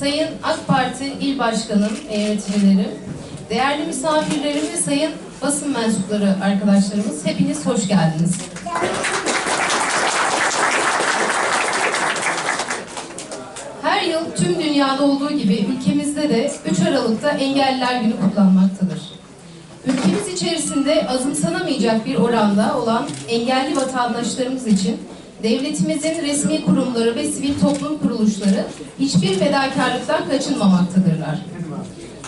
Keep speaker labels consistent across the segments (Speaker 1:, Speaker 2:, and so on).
Speaker 1: Sayın AK Parti İl Başkanım ve yöneticilerim, değerli misafirlerim ve sayın basın mensupları arkadaşlarımız, hepiniz hoş geldiniz. Her yıl tüm dünyada olduğu gibi ülkemizde de 3 Aralık'ta Engelliler Günü kutlanmaktadır. Ülkemiz içerisinde azımsanamayacak bir oranda olan engelli vatandaşlarımız için devletimizin resmi kurumları ve sivil toplum kuruluşları hiçbir fedakarlıktan kaçınmamaktadırlar.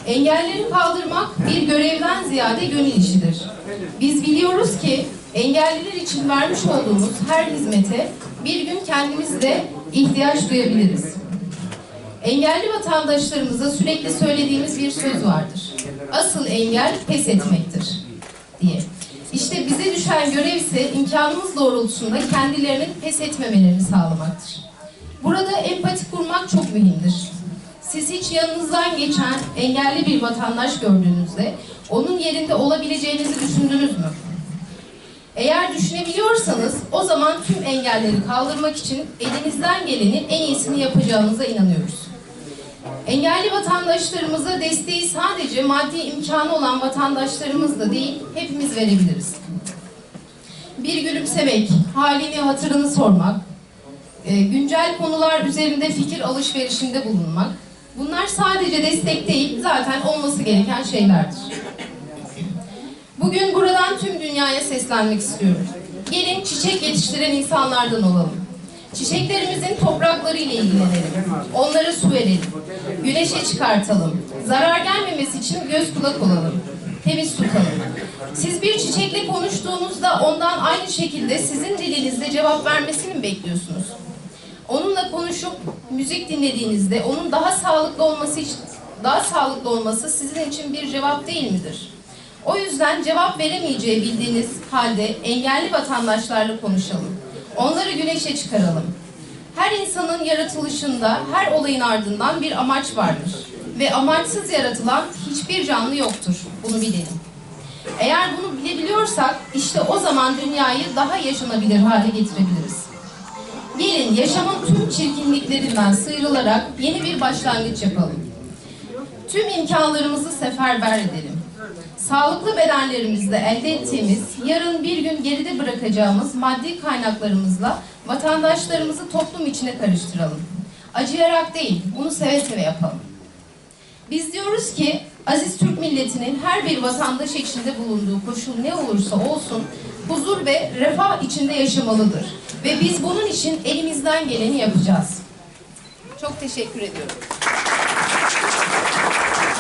Speaker 1: Engelleri kaldırmak bir görevden ziyade gönül işidir. Biz biliyoruz ki engelliler için vermiş olduğumuz her hizmete bir gün kendimiz de ihtiyaç duyabiliriz. Engelli vatandaşlarımıza sürekli söylediğimiz bir söz vardır. Asıl engel pes etmektir diye. Bize düşen görev ise imkanımız doğrultusunda kendilerinin pes etmemelerini sağlamaktır. Burada empati kurmak çok mühimdir. Siz hiç yanınızdan geçen engelli bir vatandaş gördüğünüzde onun yerinde olabileceğinizi düşündünüz mü? Eğer düşünebiliyorsanız o zaman tüm engelleri kaldırmak için elinizden gelenin en iyisini yapacağınıza inanıyoruz. Engelli vatandaşlarımıza desteği sadece maddi imkanı olan vatandaşlarımız da değil, hepimiz verebiliriz. Bir gülümsemek, halini, hatırını sormak, e, güncel konular üzerinde fikir alışverişinde bulunmak, bunlar sadece destek değil, zaten olması gereken şeylerdir. Bugün buradan tüm dünyaya seslenmek istiyorum. Gelin çiçek yetiştiren insanlardan olalım. Çiçeklerimizin toprakları ile ilgilenelim. Onlara su verelim. Güneşe çıkartalım. Zarar gelmemesi için göz kulak olalım. Temiz tutalım. Siz bir çiçekle konuştuğunuzda ondan aynı şekilde sizin dilinizde cevap vermesini mi bekliyorsunuz? Onunla konuşup müzik dinlediğinizde onun daha sağlıklı olması için daha sağlıklı olması sizin için bir cevap değil midir? O yüzden cevap veremeyeceği bildiğiniz halde engelli vatandaşlarla konuşalım. Onları güneşe çıkaralım. Her insanın yaratılışında, her olayın ardından bir amaç vardır. Ve amaçsız yaratılan hiçbir canlı yoktur. Bunu bilelim. Eğer bunu bilebiliyorsak işte o zaman dünyayı daha yaşanabilir hale getirebiliriz. Gelin yaşamın tüm çirkinliklerinden sıyrılarak yeni bir başlangıç yapalım. Tüm imkanlarımızı seferber edelim. Sağlıklı bedenlerimizde elde ettiğimiz, yarın bir gün geride bırakacağımız maddi kaynaklarımızla vatandaşlarımızı toplum içine karıştıralım. Acıyarak değil, bunu seve seve yapalım. Biz diyoruz ki aziz Türk milletinin her bir vatandaş içinde bulunduğu koşul ne olursa olsun huzur ve refah içinde yaşamalıdır. Ve biz bunun için elimizden geleni yapacağız. Çok teşekkür ediyorum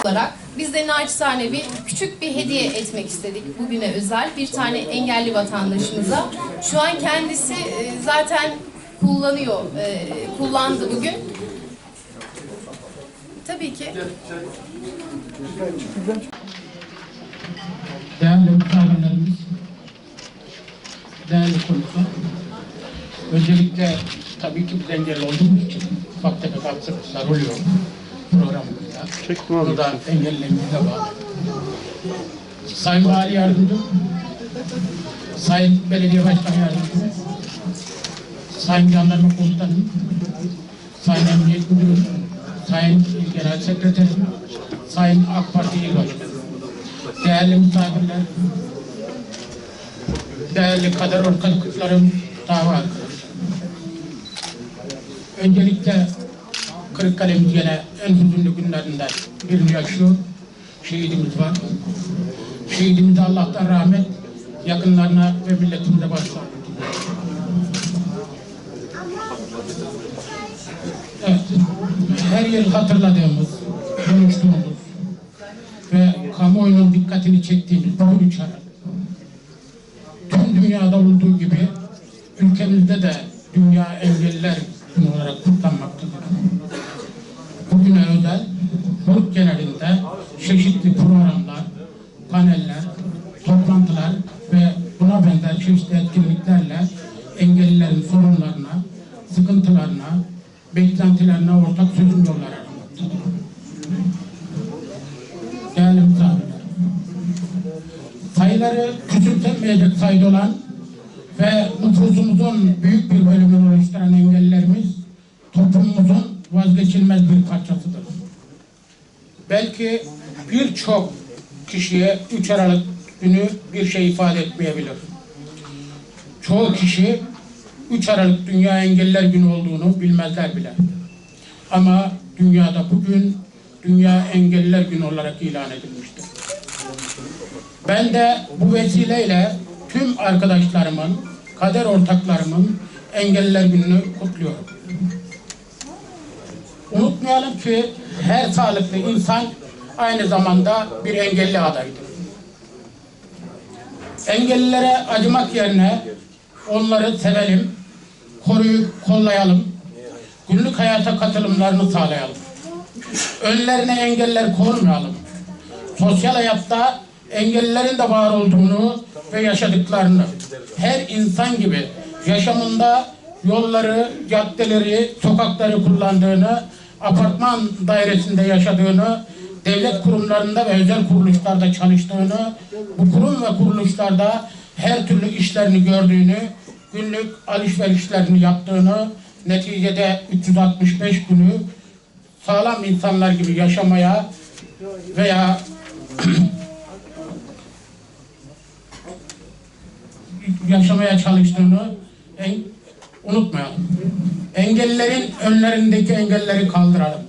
Speaker 1: olarak biz de naçizane bir küçük bir hediye etmek istedik bugüne özel bir tane engelli vatandaşımıza. Şu an kendisi e, zaten kullanıyor, e, kullandı bugün. Tabii ki.
Speaker 2: Değerli misafirlerimiz, değerli konuklar, öncelikle tabii ki biz engelli olduğumuz için ufak tefek aksaklıklar oluyor programımızda.
Speaker 3: Çektim abi.
Speaker 2: Burada bağlı. Sayın Vali Yardımcım, Sayın Belediye Başkan Yardımcım, Sayın Jandarma Komutanım, Sayın Emniyet Müdürü, Sayın Genel Sekreterim, Sayın AK Parti İl Başkanı, değerli misafirler, değerli kader ortaklıklarım, dava arkadaşlar. Öncelikle Kırıkkale'miz gene en hüzünlü günlerinden birini yaşıyor. şehidimiz var. Şehidimize Allah'tan rahmet, yakınlarına ve milletimize başlar. Evet, her yıl hatırladığımız, konuştuğumuz ve kamuoyunun dikkatini çektiğimiz bu üç. Tüm dünyada olduğu gibi ülkemizde de Dünya Engelliler Günü olarak kutlanmaktadır. Bugüne özel Halk genelinde çeşitli programlar, paneller, toplantılar ve buna benzer çeşitli etkinliklerle engellilerin sorunlarına, sıkıntılarına, beklentilerine ortak çözüm yolları aramaktadır. Değerli misafirler, sayıları küçültemeyecek sayıda olan ve nüfusumuzun büyük bir bölümünü oluşturan engellilerimiz toplumumuzun vazgeçilmez bir parçasıdır. Belki birçok kişiye 3 Aralık günü bir şey ifade etmeyebilir. Çoğu kişi 3 Aralık Dünya Engelliler Günü olduğunu bilmezler bile. Ama dünyada bugün Dünya Engelliler Günü olarak ilan edilmiştir. Ben de bu vesileyle tüm arkadaşlarımın, kader ortaklarımın Engelliler Günü'nü kutluyorum. Unutmayalım ki her sağlıklı insan aynı zamanda bir engelli adaydır. Engellilere acımak yerine onları sevelim, koruyup kollayalım, günlük hayata katılımlarını sağlayalım. Önlerine engeller koymayalım. Sosyal hayatta engellilerin de var olduğunu ve yaşadıklarını her insan gibi yaşamında yolları, caddeleri, sokakları kullandığını, apartman dairesinde yaşadığını, devlet kurumlarında ve özel kuruluşlarda çalıştığını, bu kurum ve kuruluşlarda her türlü işlerini gördüğünü, günlük alışverişlerini yaptığını, neticede 365 günü sağlam insanlar gibi yaşamaya veya yaşamaya çalıştığını unutmayalım. Engellerin önlerindeki engelleri kaldıralım.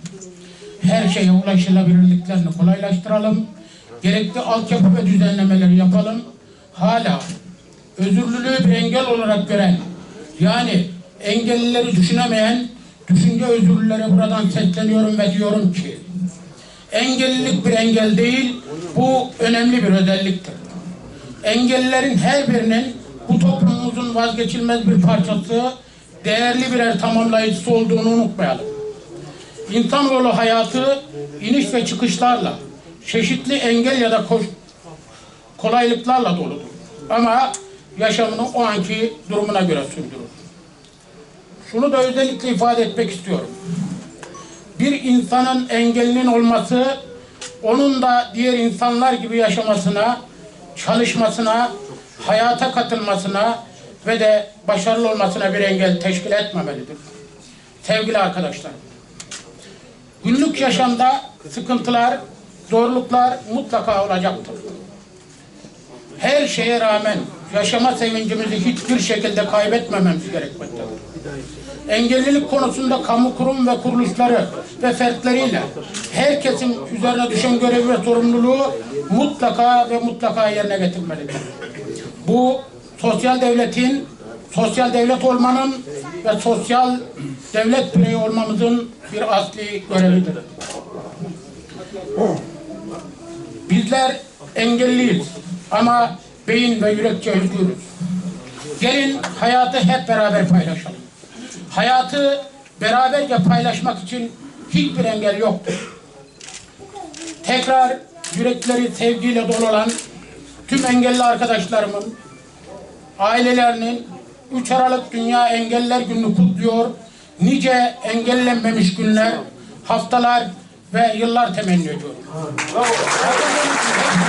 Speaker 2: Her şeye ulaşılabilirliklerini kolaylaştıralım. Gerekli altyapı ve düzenlemeleri yapalım. Hala özürlülüğü bir engel olarak gören, yani engellileri düşünemeyen düşünce özürlülere buradan sesleniyorum ve diyorum ki, engellilik bir engel değil, bu önemli bir özelliktir. Engellilerin her birinin bu toplumumuzun vazgeçilmez bir parçası, değerli birer tamamlayıcısı olduğunu unutmayalım. İnsanoğlu hayatı iniş ve çıkışlarla, çeşitli engel ya da koş, kolaylıklarla doludur. Ama yaşamını o anki durumuna göre sürdürür. Şunu da özellikle ifade etmek istiyorum. Bir insanın engelinin olması, onun da diğer insanlar gibi yaşamasına, çalışmasına, hayata katılmasına ve de başarılı olmasına bir engel teşkil etmemelidir. Sevgili arkadaşlar, günlük yaşamda sıkıntılar, zorluklar mutlaka olacaktır. Her şeye rağmen yaşama sevincimizi hiçbir şekilde kaybetmememiz gerekmektedir. Engellilik konusunda kamu kurum ve kuruluşları ve fertleriyle herkesin üzerine düşen görevi ve sorumluluğu mutlaka ve mutlaka yerine getirmelidir. Bu sosyal devletin, sosyal devlet olmanın ve sosyal devlet bireyi olmamızın bir asli görevidir. Bizler engelliyiz ama beyin ve yürekçe özgürüz. Gelin hayatı hep beraber paylaşalım. Hayatı beraberce paylaşmak için hiçbir engel yoktur. Tekrar yürekleri sevgiyle dolu olan tüm engelli arkadaşlarımın, ailelerinin 3 Aralık Dünya Engeller Günü'nü kutluyor. Nice engellenmemiş günler, haftalar ve yıllar temenni ediyorum.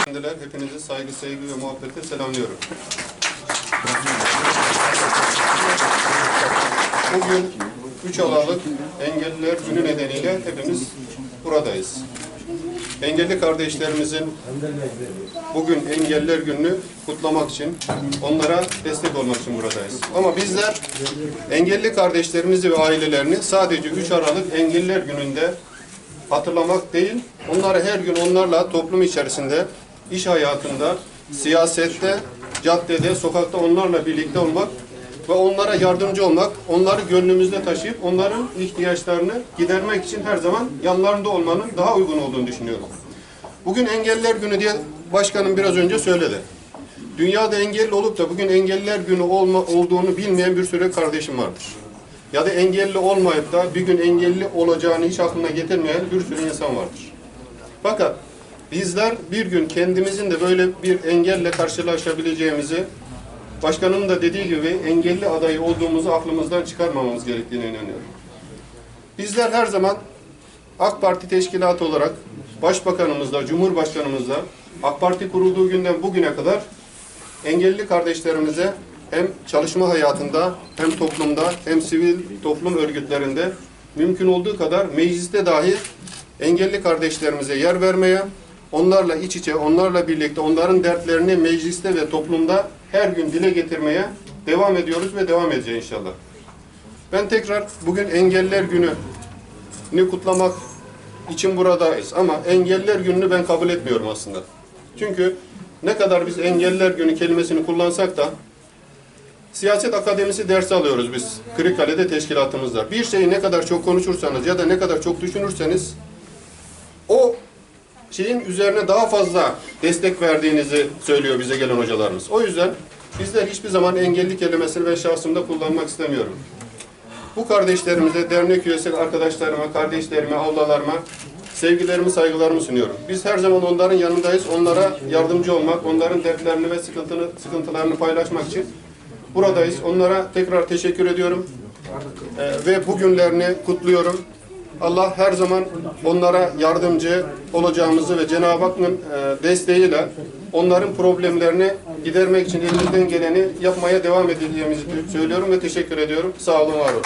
Speaker 3: Efendiler, hepinizi saygı, sevgi ve muhabbetle selamlıyorum. Bugün 3 Aralık Engelliler Günü nedeniyle hepimiz buradayız. Engelli kardeşlerimizin bugün Engelliler Günü'nü kutlamak için, onlara destek olmak için buradayız. Ama bizler engelli kardeşlerimizi ve ailelerini sadece 3 Aralık Engelliler Günü'nde hatırlamak değil, onları her gün onlarla toplum içerisinde, iş hayatında, siyasette, caddede, sokakta onlarla birlikte olmak ve onlara yardımcı olmak, onları gönlümüzde taşıyıp onların ihtiyaçlarını gidermek için her zaman yanlarında olmanın daha uygun olduğunu düşünüyorum. Bugün Engelliler Günü diye başkanım biraz önce söyledi. Dünyada engelli olup da bugün Engelliler Günü olma, olduğunu bilmeyen bir sürü kardeşim vardır. Ya da engelli olmayıp da bir gün engelli olacağını hiç aklına getirmeyen bir sürü insan vardır. Fakat bizler bir gün kendimizin de böyle bir engelle karşılaşabileceğimizi, başkanın da dediği gibi engelli adayı olduğumuzu aklımızdan çıkarmamamız gerektiğine inanıyorum. Bizler her zaman AK Parti teşkilatı olarak Başbakanımızla, Cumhurbaşkanımızla AK Parti kurulduğu günden bugüne kadar engelli kardeşlerimize hem çalışma hayatında hem toplumda hem sivil toplum örgütlerinde mümkün olduğu kadar mecliste dahi engelli kardeşlerimize yer vermeye, onlarla iç içe, onlarla birlikte onların dertlerini mecliste ve toplumda her gün dile getirmeye devam ediyoruz ve devam edeceğiz inşallah. Ben tekrar bugün Engelliler Günü'nü kutlamak için buradayız. Ama Engelliler Günü'nü ben kabul etmiyorum aslında. Çünkü ne kadar biz Engelliler Günü kelimesini kullansak da Siyaset Akademisi dersi alıyoruz biz Kırıkkale'de teşkilatımızda. Bir şeyi ne kadar çok konuşursanız ya da ne kadar çok düşünürseniz o şeyin üzerine daha fazla destek verdiğinizi söylüyor bize gelen hocalarımız. O yüzden bizler hiçbir zaman engelli kelimesini ben şahsımda kullanmak istemiyorum. Bu kardeşlerimize, dernek üyesi arkadaşlarıma, kardeşlerime, ablalarıma sevgilerimi, saygılarımı sunuyorum. Biz her zaman onların yanındayız. Onlara yardımcı olmak, onların dertlerini ve sıkıntını, sıkıntılarını paylaşmak için buradayız. Onlara tekrar teşekkür ediyorum. Ee, ve bugünlerini kutluyorum. Allah her zaman onlara yardımcı olacağımızı ve Cenab-ı Hakk'ın e, desteğiyle onların problemlerini gidermek için elimizden geleni yapmaya devam edeceğimizi söylüyorum ve teşekkür ediyorum. Sağ olun, var olun.